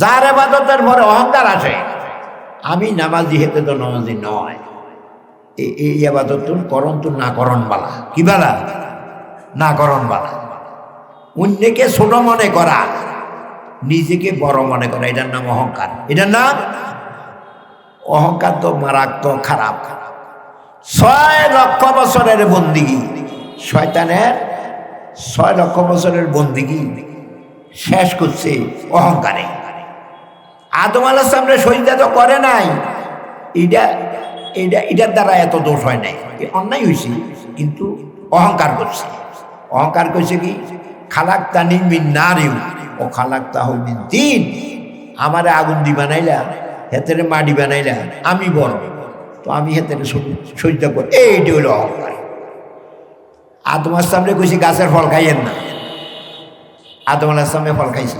যার এবাদতের পরে অহংকার আসে আমি নামাজি হেতে তো নামাজি নয় এই আবাদত করণ তো না করণ বালা। কি বালা? না করণ বালা। অন্যকে ছোট মনে করা, নিজেকে বড় মনে করা, এটার নাম অহংকার। এটার নাম? অহংকার তো মারাত্মক খারাপ। ছয় লক্ষ বছরের বন্দিগি। শয়তানের ছয় লক্ষ বছরের বন্দিগি শেষ করছে অহংকারে। আদম আলাহ সামনে সহিদা তো করে নাই। এটা এটা, এটার দ্বারা এত দোষ হয় নাই। অন্যায় হয়েছে কিন্তু অহংকার করছে। অহংকার করছে কি? খালাক তানি মিন নারিউ ও খালাক তাহু মিন দিন আমারে আগুন দি বানাইলা, হেতেরে মাটি বানাইলা, আমি বড়। তো আমি হেতেরে সহিদা করি এইটি হলো অহংকার। আদমার সামনে কইছি, গাছের ফল খাইয়েন না। আদম আলাহ সামনে ফল খাইছে।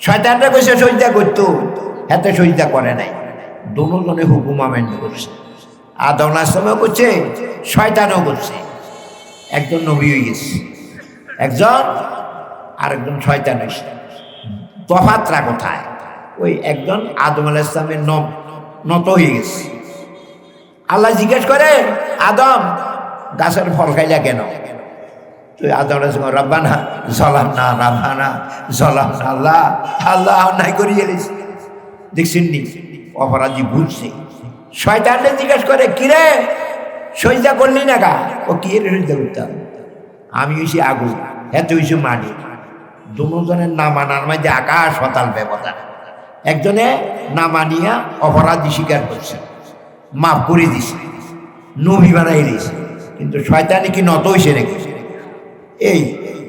শয়তানরা কইছে সজ্জা করতো। হাতে সজ্জা করে নাই। দুজনে হুকুম মেনে করছে। আদম আলাহিসামও করছে, শয়তানও করছে। একজন নবী হয়ে গেছে, একজন আরেকজন শয়তান হয়েছে তফাতরা কোথায়? ওই একজন আদম আলাহিসামের নম নত হয়ে গেছে। আল্লাহ জিজ্ঞেস করে, আদম, গাছের ফল খাইলা কেন? আদম সঙ্গে রব্বানা, জলাম না, রাব্বানা, জলাম না, আল্লাহ আল্লাহ, অন্যায় করিয়ে এলিস দেখছেন নি? অপরাধী বুঝছে শয়তানরে জিজ্ঞেস করে, কিরে সইজা করলি না গা? ও কি রে সইজা আমি হইছি আগুন হ্যাঁ তুই হইছি মানি দুজনের না মানার মাঝে আকাশ হতাল ব্যবধান একজনে না মানিয়া অপরাধী স্বীকার করছে। মাফ করে দিছে। নবী বানাই দিছে। কিন্তু শয়তানি কি নত হইছে রেখেছে এই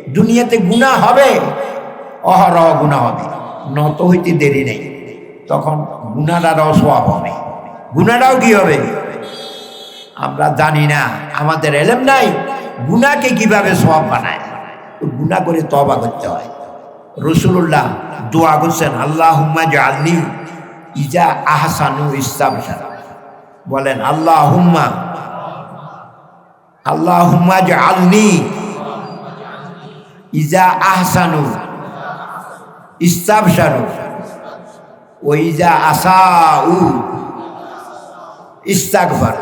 দুনিয়াতে গুণা হবে, অহরহ গুণা হবে। নত হইতে দেরি নেই। তখন গুণাটারও সব হবে। গুণাটাও কি হবে? আমরা জানি না, আমাদের এলেম নাই, গুণাকে কীভাবে সব বানায়? গুণা করে তবা করতে হয়। রসুল্লাহ দোয়া করছেন আল্লাহ হুম্মা ইজা আহসানু ইসলাম বলেন আল্লাহ হুম্মা আল্লাহ হুম্মা ইজা আহসানু, ইস্তাবসানু ও ইজা আসাউ ইস্তাকবার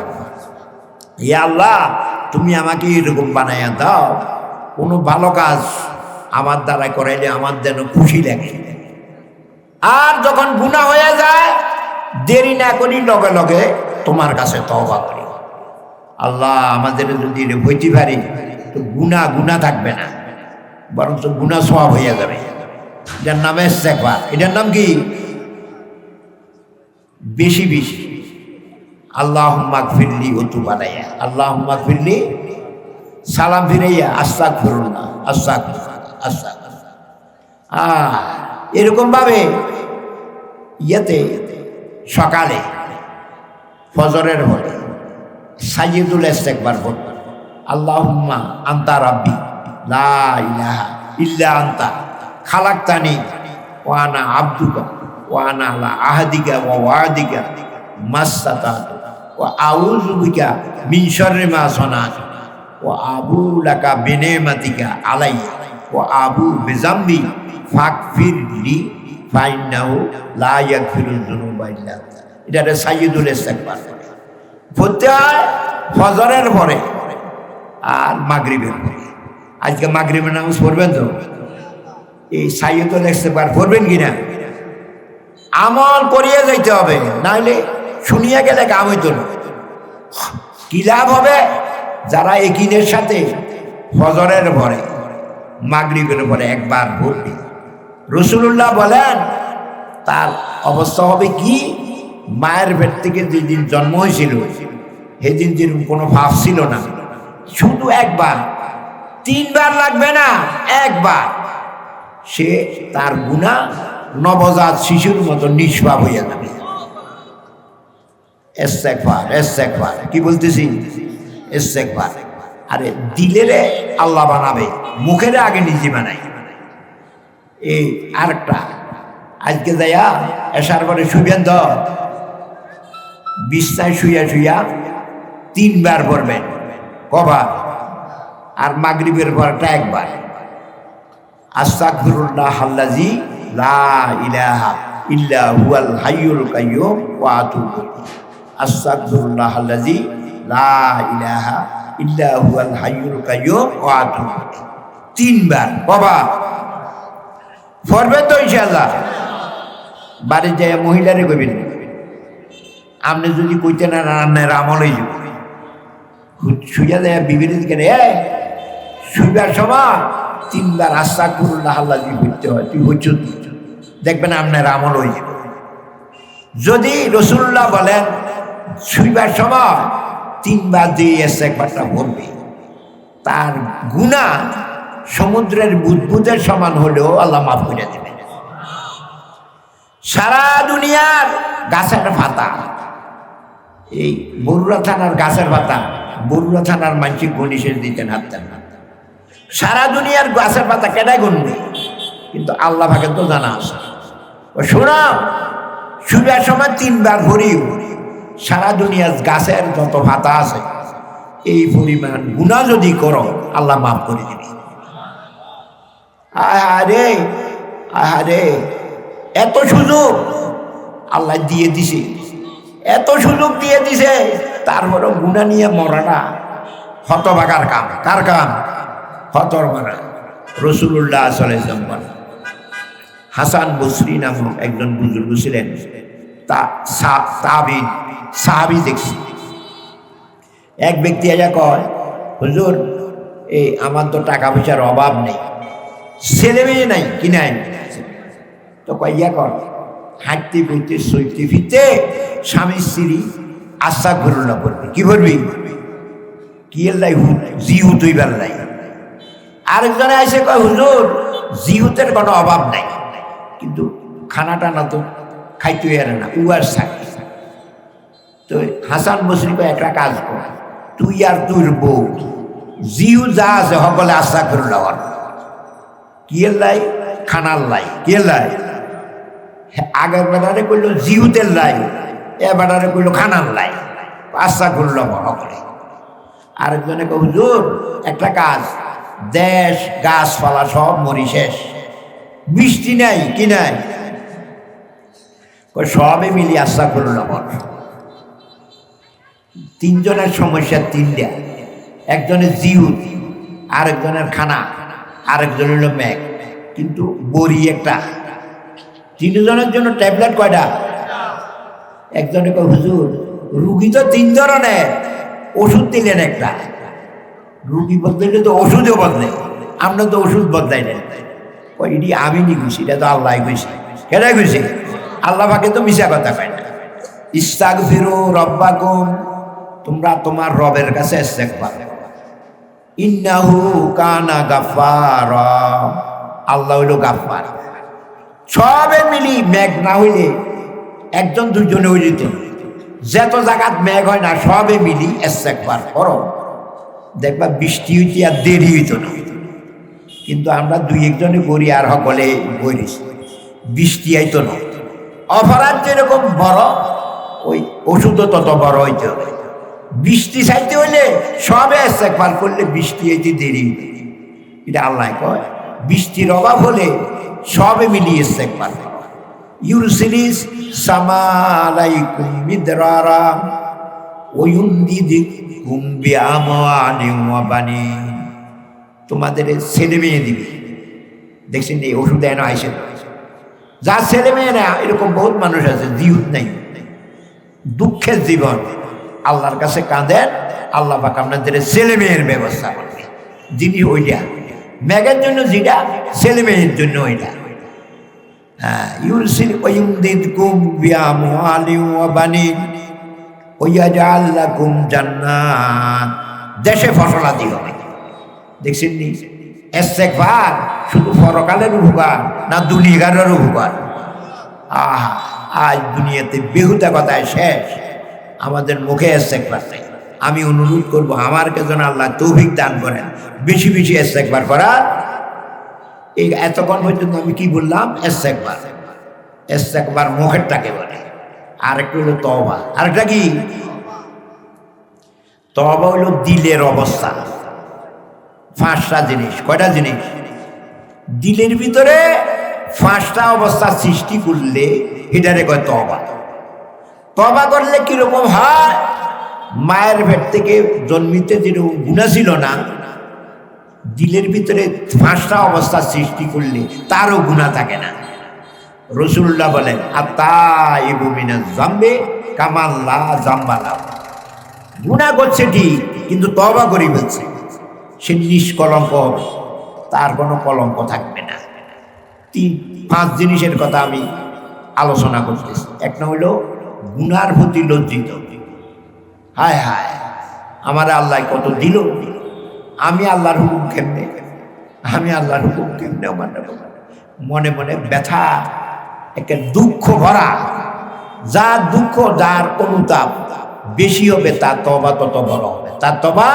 হে আল্লাহ, তুমি আমাকে এরকম বানাইয়া দাও, কোনো ভালো কাজ আমার দ্বারা করাইলে আমার যেন খুশি লাগে। আর যখন গুণা হয়ে যায়, দেরি না করি লগে লগে তোমার কাছে তওবা করি। আল্লাহ, আমাদের যদি হইতে পারি, তো গুণা গুণা থাকবে না। বরঞ্চ গুণা সব হইয়া যাবে। এটার নাম এসেকবার এটার নাম কি? বেশি বেশি। আল্লাহ ফিরলি ও তু বানাইয়া আল্লাহ ফিরলি সালাম ফিরাইয়া আস্তাক ফিরুন না আস্তাক আস্তাক আহ এরকম ভাবে ইয়েতে সকালে ফজরের হলে সাইয়দুল ইস্তেকবার বলবেন আল্লাহুম্মা আন্তা রাব্বি। লা ইল্লা আন্তা খালাকতানি ওয়া আনা আবদুকা, ওয়া আনা আলা আহাদিকা, ওয়া ওয়াদিকা মাসসাতাতু ওয়া আউযু বিকা মিন শাররি মা সানাতু, ওয়া আবু লাকা বিনিমাতিকা আলাইয়া, ওয়া আবু বিজাম্বি ফাগফিরলি ফাইন্নাহু লা ইয়াগফিরুয যুনুবা ইল্লা এটা সাইয়্যিদুল ইস্তেকবার পড়তে হয় ফজরের পরে আর মাগরিবের পরে। আজকে মাগরিবের নামাজ পড়বেন তো? এই সাইয়দুল ইস্তেকবার পড়বেন কিনা? আমল করিয়ে যাইতে হবে নাহলে শুনিয়া গেলে কাম হইতো না। কি লাভ হবে? যারা একিনের সাথে ফজরের পরে, মাগরিবের পরে একবার পড়বে। রসুল্লাহ বলেন, তার অবস্থা হবে কি? মায়ের পেট থেকে যেদিন জন্ম হয়েছিল, সেদিন যেরকম কোনো ভাব ছিল না। শুধু একবার তিনবার লাগবে না, একবার। সে তার গুণা নবজাত শিশুর মতো নিষ্পাপ হইয়া যাবে। এসেকবার এসেকবার কি বলতেছি? এসেকবার আরে দিলেরে আল্লাহ বানাবে, মুখের আগে নিজে বানাই। এই আরেকটা, আজকে যাইয়া এসার পরে শুবেন তো? বিছনায় শুইয়া শুইয়া তিনবার পড়বেন। কবার? আর মাগরিবের পরটা একবার। আস্তাক ফিরুল্লাহ হাল্লাজি লা ইলাহা ইল্লা হুয়াল হাইয়ুল কাইয়ুম ওয়া আতুবু আস্তাগফিরুল্লাহ আল্লাযী লা ইলাহা ইল্লা হুয়াল হাইয়ুল কাইয়ুম ওয়া আতুবু তিনবার, বাবা। পড়বেন তো ইনশাআল্লাহ। বাড়ি যায় মহিলারে কইবেন, আপনি যদি কইতেন রান্নার আমল যাবে শুইয়া দেয় বিবির দিকে এ শুইবার সময় তিনবার আশা করুন আল্লাহ দিয়ে হয়। তুই হচ্ছ দেখবেন আপনার আমল হয়ে যাবে। যদি রসুল্লাহ বলেন, শুইবার সময় তিনবার দিয়ে এসে একবারটা বলবে, তার গুণা সমুদ্রের বুদবুদের সমান হলেও আল্লাহ মাফ করে দেবেন। সারা দুনিয়ার গাছের পাতা, এই বরুড়া থানার গাছের পাতা, বরুড়া থানার মানসি গণিসের দিতেন হাঁটতেন না। সারা দুনিয়ার গাছের পাতা কেটাই গুনবে। কিন্তু আল্লাহ ভাগে তো জানা আছে। ও শোনাও শুনার সময় তিনবার ভরিও, সারা দুনিয়ার গাছের যত পাতা আছে, এই পরিমাণ গুণা যদি করো, আল্লাহ মাফ করে দিবে। আরে আরে এত সুযোগ আল্লাহ দিয়ে দিছে। এত সুযোগ দিয়ে দিছে, তারপরও গুণা নিয়ে মরাটা হতভাগার কাম। কার কাম? হতর মারা। রসুল্লাহ সাল্লাম বলে হাসান বসরি নামক একজন বুজুর্গ ছিলেন। সাহাবি দেখছি। এক ব্যক্তি আজা কয়, হুজুর, এই আমার তো টাকা পয়সার অভাব নেই। ছেলে মেয়ে নাই কি নাই। তো কইয়া কর, হাঁটতে বইতে সইতে ফিরতে স্বামী, স্ত্রী আশা করুন করবি। কি করবি? কি এলাই হুত জিহু তুই বেলাই আরেকজনে এসে কয়, হুজুর জিহুতের কোনো অভাব নাই। কিন্তু খানাটা টানা তো, খাইতে আর না উয়ার থাকে তো হাসান বসরি কয়, একটা কাজ কর, তুই আর তুই বউ, জিহু যা আছে সকলে আশা করুন লওয়ার কি লাই? খানার লাই। কি লাই? আগের বেড়ারে করল জিহুতের লাই এ বেড়ারে করল খানার লাই। আশা করল সকলে। আরেকজনে কো হুজুর, একটা কাজ দেশ, গাছপালা সব মরি শেষ। বৃষ্টি নাই, কি নাই? সবে মিলি আশা করল আমার তিনজনের সমস্যা তিনটা। একজনের জিহুদ, আরেকজনের খানা, আরেকজন হলো ম্যাগ কিন্তু বড়ি একটা। তিনজনের জন্য ট্যাবলেট কয়টা? একজনে কয়, হুজুর, রুগী তো তিন ধরনের, ওষুধ দিলেন একটা। রুগী বদলাইলে তো ওষুধও বদলাই আমরা তো ওষুধ বদলাই ওই এটি আমি নি খুশি এটা তো আল্লাহ খুশি কেটাই খুশি আল্লাহ পাকে তো মিশা কথা কয় না। ইস্তাক ফিরো রব্বাকুম, তোমরা তোমার রবের কাছে ইস্তেকবার ইন্নাহু কানা গাফার আল্লাহ হইল গাফার সবে মিলি মেঘ না হইলে, একজন দুজনে হয়ে যেত জায়গাত মেঘ হয় না, সবে মিলি একবার করো। দেখবা বৃষ্টি হইতে আর দেরি হইতো না। কিন্তু আমরা দুই একজনে করি আর সকলে করিস বৃষ্টি আইতো না। অপরাধ যেরকম বড়, ওই ওষুধও তত বড় হইতে। বৃষ্টি চাইতে হইলে সবে একবার করলে বৃষ্টি হইতে দেরি এটা আল্লাহ কয়, বৃষ্টির অভাব হলে সবে মিলিয়ে একবার। ইউরসিলিস সামালাইকুম মিদরারা। ওয়ুন্দিদিকুম তোমাদের ছেলে মেয়ে দিবে। দেখছেন এই ওষুধ এনে আইসে। যা ছেলে মেয়ে না, এরকম বহুত মানুষ আছে, জিহুদ নাই। দুঃখের জীবন। আল্লাহর কাছে কাঁদেন, আল্লাহ পাক আপনাদের ছেলে মেয়ের ব্যবস্থা করবে। যিনি ওইটা ম্যাগের জন্য যেটা, ছেলে মেয়ের জন্য ওইটা। হ্যাঁ ইউরসিল ওয়ুমদিদকুম বিআমওয়ালিন ওয়া বানিন ওয়াজআল লাকুম জান্নাত। দেশে ফসলাদি হবে। দেখছেন নি? ইস্তেগফার শুধু পরকালের উপকার না দুনিয়ার উপকার। আহা, আজ দুনিয়াতে বেহুদা কথায় শেষ। আমাদের মুখে ইস্তেগফার নেই। আমি অনুরোধ করব, আমার কেজন আল্লাহ তৌফিক দান করেন। বেশি বেশি ইস্তেগফার করার। এই এতক্ষণ পর্যন্ত আমি কি বললাম? এস্তেকবার এস্তেকবার মুখেরটাকে বলে। আরেকটা হলো তবা আরেকটা কি? তবা হলো দিলের অবস্থা। পাঁচটা জিনিস। কয়টা জিনিস? দিলের ভিতরে পাঁচটা অবস্থা সৃষ্টি করলে এটারে কয় তবা তবা করলে কীরকম হয়? মায়ের পেট থেকে জন্মিতে যেরকম গুণা ছিল না, দিলের ভিতরে পাঁচটা অবস্থা সৃষ্টি করলে তারও গুণা থাকে না। রসুল্লাহ বলেন আতা ইবুমিনা জাম্বে কামাল্লা জাম্বালা গুণা করছে ঠিক, কিন্তু তবা করি বলছে। সে নিষ্কলঙ্ক হবে, তার কোনো কলঙ্ক থাকবে না। তিন, পাঁচ জিনিসের কথা আমি আলোচনা করতেছি। এক না হইল গুণার প্রতি লজ্জিত। হায় হায়, আমার আল্লাহ কত দিল। আমি আল্লাহর হুকুম কেমনে? আমি আল্লাহর হুকুম আমার মনে মনে ব্যথা একে দুঃখ ভরা যার দুঃখ, যার অনুতাপ বেশি হবে, তার তবা তত বড় হবে। তার তবা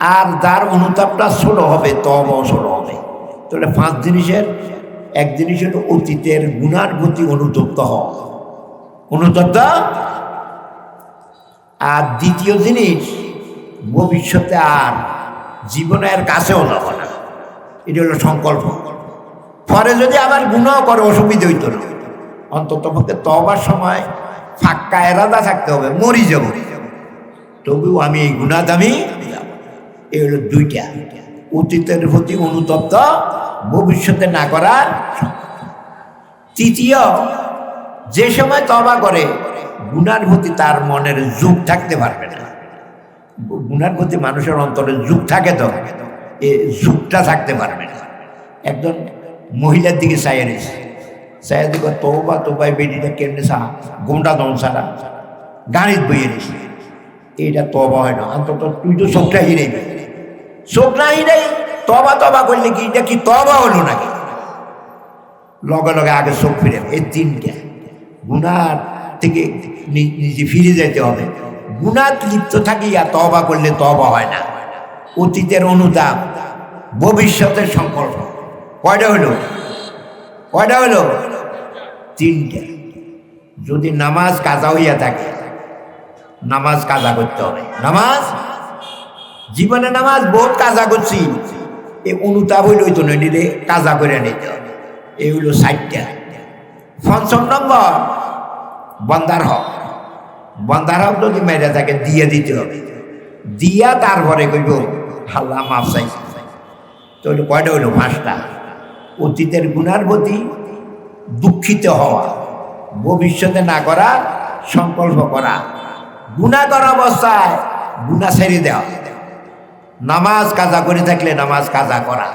আর যার অনুতাপটা ছোট হবে তবাও ছোট হবে। তাহলে পাঁচ জিনিসের, এক জিনিস হলো অতীতের গুণার প্রতি অনুতপ্ত হওয়া। আর দ্বিতীয় জিনিস, ভবিষ্যতে আর জীবনের কাছেও যাব না। এটা হলো সংকল্প। পরে যদি আবার গুণাও করে, অসুবিধে হইতো না। অন্তত পক্ষে তবার সময় ফাঁকা এরাদা থাকতে হবে, মরি যাব। তবুও আমি এই গুণাদামি এই হলো দুইটা। অতীতের প্রতি অনুতপ্ত, ভবিষ্যতে না করার তৃতীয়, যে সময় তবা করে গুনার প্রতি তার মনের যুগ থাকতে পারবে না। গুনার প্রতি মানুষের অন্তরে যুগ থাকে তো, এ যুগটা থাকতে পারবে না। একজন মহিলার দিকে চাইয়া রয়েছে চাইয়া দিকে তোবা তোবাই বেডিটা কেমনে সা গোমটা দম সারা গাড়িত বইয়ে রয়েছে এইটা তবা হয় না, অন্তত তুই তো চোখটা হিরেই না হিরেই তবা তবা করলে কি? এটা কি তবা হলো নাকি? লগে লগে আগে চোখ ফিরে এই তিনটা। গুনার থেকে নিজে ফিরে যেতে হবে। গুনাত লিপ্ত থাকি আর তবা করলে তবা হয় না। অতীতের অনুতাপ ভবিষ্যতের সংকল্প। কয়টা হলো? কয়টা হলো? তিনটা। যদি নামাজ কাজা হইয়া থাকে, নামাজ কাজা করতে হবে। নামাজ? জীবনে নামাজ বহুত কাজা করছি। এই অনুতাপ হইল তো নদীরে কাজা করে নিতে হবে। এই হইল ষাটটা পঞ্চম নম্বর, বন্দার হক। বন্দার হক যদি মেরে থাকে দিয়ে দিতে হবে। দিয়া তারপরে কইব হাল্লা মাফ চাইছে। তো কয়টা হইল পাঁচটা। অতীতের গুণার প্রতি দুঃখিত হওয়া, ভবিষ্যতে না করা, সংকল্প করা। গুণা করা অবস্থায় গুণা ছেড়ে দেওয়া। নামাজ কাজা করে থাকলে নামাজ কাজা করা।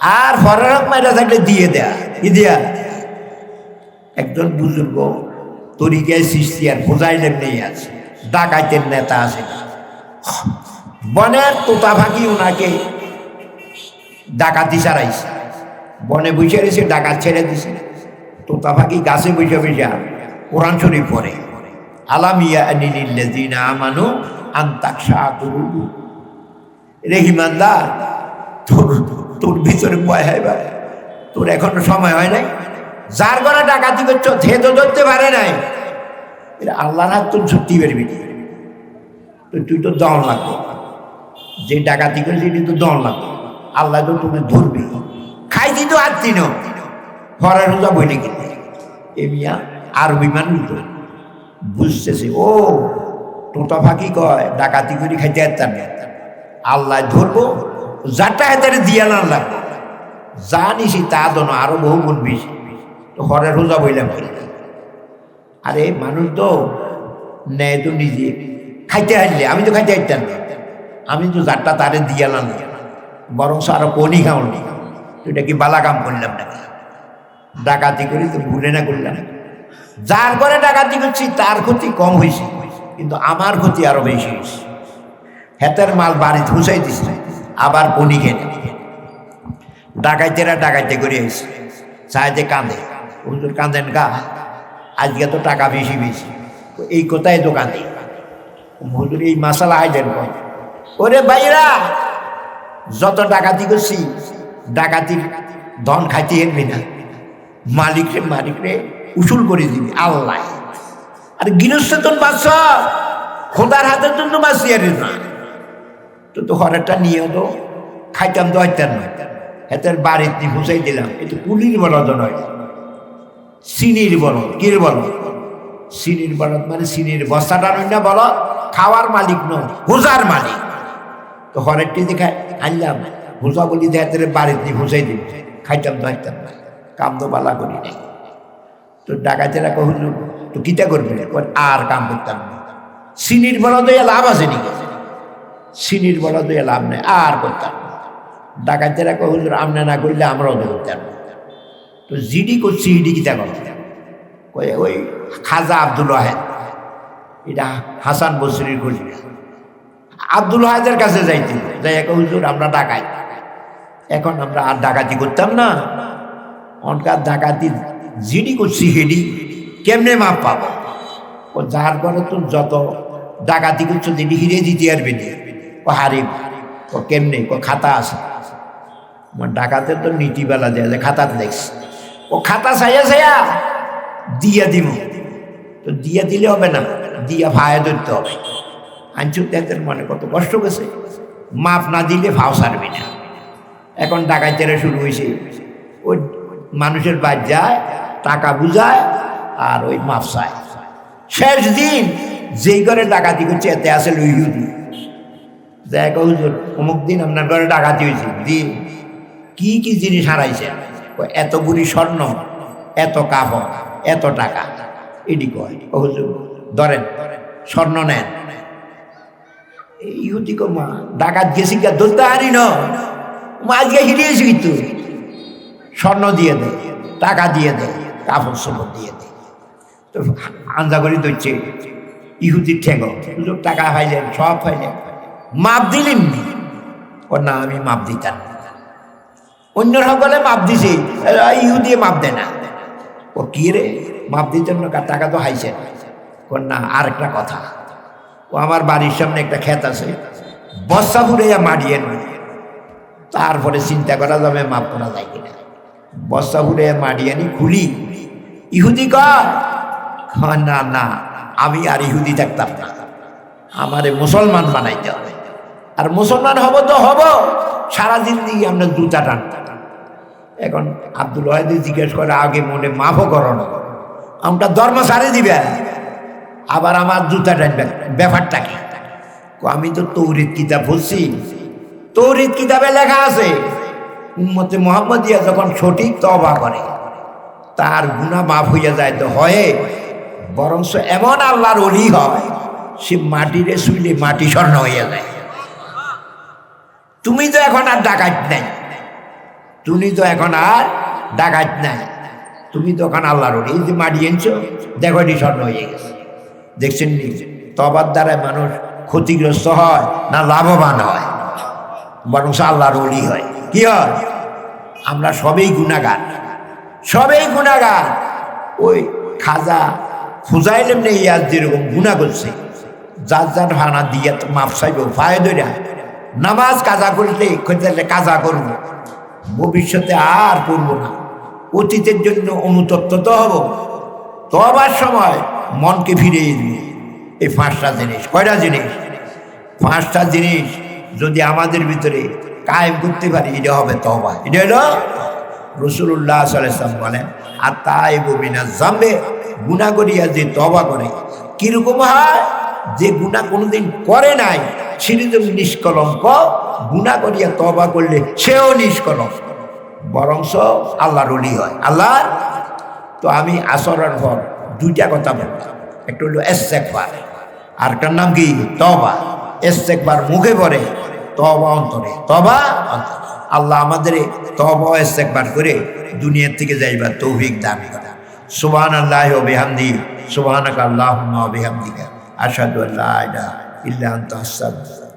আর ফরারক মাইরা থাকলে দিয়ে দেয়া। কি দিয়া? একজন বুজুর্গ তরিকায় আর বোঝাইলেন নেই আছে। ডাকাইতের নেতা আছে বনের তোতা ফাঁকি ওনাকে ডাকাতি ছাড়াইছে। বনে বসে রয়েছে, ডাকাত ছেড়ে দিছে। তোতা ফাঁকি গাছে বসে বসে কোরআন শরীফ পড়ে। আলামিয়া তোর তোর ভিতরে ভয় হয় ভাই। তোর এখনও সময় হয় নাই? যার ঘরে ডাকাতি করছ থে তো ধরতে পারে নাই। এটা আল্লাহর তোর ছুটি পারবি? তো তুই তো দল লাগবো। যে ডাকাতি করে সেটি তো দল লাগবো। আল্লাহ তো তুমি ধরবি খাইছি তো আর তিন হরা রোজা বই নাকি এ মিয়া আরবি মানুষ বুঝতেছে, ও, টোটা ফাঁকি কয়, ডাকাতি করে খাইতে না। আল্লাহ ধরবো যাটা হাতে দিয়া না লাগবো যা নিছি তা দনো, আরও বহু গুণ বেশি। তো হরে রোজা বইলাম? আরে, মানুষ তো নেয় তো নিজে। খাইতে হারলে, আমি তো খাইতে না। আমি তো যারটা তারে দিয়ালাম না বরং আরও কনি খাওনি। তো এটা কি বালা কাম করলাম না ডাকাতি করি তো ভুলে না করলাম। যার করে ডাকাতি করছি, তার ক্ষতি কম হয়েছে। কিন্তু আমার ক্ষতি আরও বেশি হয়েছে। হেতের মাল বাড়ি ধুসাই দিছে, আবার কনি খেয়ে ডাকাইতেরা ডাকাইতে করে এসে চাইতে কাঁদে। হুজুর কাঁদেন গা, আজকে তো টাকা বেশি বেশি। এই কথাই তো কাঁদে হুজুর, এই মাসালা আইলেন কয়। ওরে ভাইরা, যত ডাকাতি করছি ডাকাতির ধন খাইতে হেনবি না। মালিক রে মালিক রে, উসুল করে দিবি। আল্লাহ। আর গৃহস্থন বাঁচ খোদার হাতের জন্য বাঁচি আর না। তো তো হরেরটা নিয়ে তো। খাইতাম তো, হইতাম না। হেতের বাড়িতে ফুসাই দিলাম। এটা কুলির বলদ নয়। সিনির বলদ। কির বলদ? সিনির বলদ মানে সিনির বস্তাটা নয় না বলদ? খাওয়ার মালিক নয়, হুজার মালিক। তো হরেকটি দেখে আনলাম হুজা বলি দেখে তোর বাড়িতে ফুসাই দিল খাইতাম তো খাইতাম না। কাম তো বালা করি। নাই তো ডাকাতেরা কহিল, তো কিটা করবি? আর কাম করতাম না। সিনির বলদ লাভ আছে নাকি? সিনির বলদ লাভ নেই, আর করতাম না। ডাকাতেরা কহিল, আমনে না করলে আমরাও তো করতাম। তো জিডি করছি ইডি কিতা করতাম কয়ে, ওই খাজা আব্দুল ওয়াহেদ। এটা হাসান বসরির আব্দুল ওয়াহেদের কাছে যাইতে। যাই হুজুর, আমরা ডাকাই। এখন আমরা আর ডাকাতি করতাম না। অনকার ডাকাতি জিডি করছি হেডি, কেমনে মাপ পাবো? ও যার পরে তো যত ডাকাতি করছ দিদি হিরে দিতে পারবে না। ও হারিব ও কেমনে, ও খাতা আছে। আমার ডাকাতে তো নীতিবেলা দেয়া যায় খাতাতে দেখছি। ও খাতা চাইয়া সাইয়া দিয়া দিব তো দিয়া দিলে হবে না, দিয়া ভায়া ধরতে হবে। তাদের মনে কত কষ্ট গেছে। মাপ না দিলে ভাও সারবি না। এখন ডাকাতেরা শুরু হয়েছে। ওই মানুষের বাদ যায়, টাকা বুঝায় আর ওই মাপ চায়। শেষ দিন যেই ঘরে ডাকাতি করছে, এতে আসে লইহুদি দেখ হুজুর, অমুক দিন আপনার ঘরে ডাকাতি হয়েছে, দিন। কি কি জিনিস হারাইছে? এত বুড়ি স্বর্ণ, এত কাপড় এত টাকা। এটি কয় হুজুর, ধরেন, স্বর্ণ নেন। ইহুদি কো মা, ডাকাত গেছি গা ধরতে হারি ন? আজকে হিরিয়েছি কিন্তু। স্বর্ণ দিয়ে দেয় টাকা দিয়ে দেয় কাপড় চোপড় দিয়ে দেয় তো আন্দা করে ধরছে ইহুদির ঠেঙ্গ। টাকা পাইলেন সব পাইলেন মাপ দিলেন ও না, আমি মাপ দিতাম। অন্য সকলে মাপ দিছে ইহুদি মাপ দেয় না। ও কি রে? মাপ দিতেন না, টাকা তো হাইছে না। আর একটা কথা। ও আমার বাড়ির সামনে একটা ক্ষেত আছে। বস্তা ফুরে মারিয়ে নয় তারপরে চিন্তা করা যাবে মাপ করা যায় কিনা। বস্তা ফুরে মারিয়ে নি খুলি। ইহুদি কয় কয়, না না আমি আর ইহুদি থাকতাম না। আমারে মুসলমান বানাইতে হবে। আর মুসলমান হব তো হব সারা জিন্দিগি আমরা জুতা টানতাম এখন আব্দুল ওয়াহেদ জিজ্ঞেস করে আগে মনে মাফও করো না। আমরা ধর্ম সারে দিবে। আবার আমার জুতা টানবে। ব্যাপারটা কি? আমি তো তৌরিদ কিতাব বলছি তৌরিদ কিতাবে লেখা আছে, উম্মতে মোহাম্মদিয়া যখন সঠিক তবা করে, তার গুণা মাফ হইয়া যায় তো হয় বরংস এমন আল্লাহর অলি হয়, সে মাটিরে শুইলে মাটি স্বর্ণ হইয়া যায়। তুমি তো এখন আর ডাকাত নাই, তুমি তো এখন আর ডাকাত নাই, তুমি তো এখন আল্লাহর অলি যে মাটি এনেছো, দেখো এটি স্বর্ণ হয়ে গেছে। দেখছেন তবার দ্বারায় মানুষ ক্ষতিগ্রস্ত হয় না লাভবান হয়? বরং আল্লাহর অলি হয়। কি হয়? আমরা সবেই গুণাগার সবেই গুণাগার ওই খাজা ফুজাইলেম নেই আজ যেরকম গুণা করছে, যার যার ভাড়া দিয়ে তো মাপ চাইব, পায়ে নামাজ কাজা করলে খোঁজালে কাজা করব। ভবিষ্যতে আর করব না। অতীতের জন্য অনুতপ্ত তো হব। তবার সময় মনকে ফিরিয়ে দিবে। এই পাঁচটা জিনিস। কয়টা জিনিস? পাঁচটা জিনিস যদি আমাদের ভিতরে কায়েম করতে পারি, এটা হবে তবা এটা হলো রসুল্লাহ সাল্লাম বলেন আর তাই বমিনা জামবে গুণা করিয়া যে তবা করে, কীরকম হয়? যে গুণা কোনোদিন করে নাই সে যদি নিষ্কলঙ্ক। গুণা করিয়া তবা করলে সেও নিষ্কলঙ্ক। বরংস আল্লাহর অলি হয়। আল্লাহ তো আমি আসরের পর দুইটা কথা বললাম একটা হলো এসেকবার আর একটার নাম কি? তবা এসেকবার মুখে পড়ে তবা অন্তরে। তবা আল্লাহ আমাদের তবা এসেকবার করে দুনিয়ার থেকে যাইবার তৌফিক দামি কথা সুবহান আল্লাহ বেহামদি সুবাহ আল্লাহুম্মা বিহামদিকা। আশহাদু আল্লা ইলাহা ইল্লা আনতা আস্তাগফিরুকা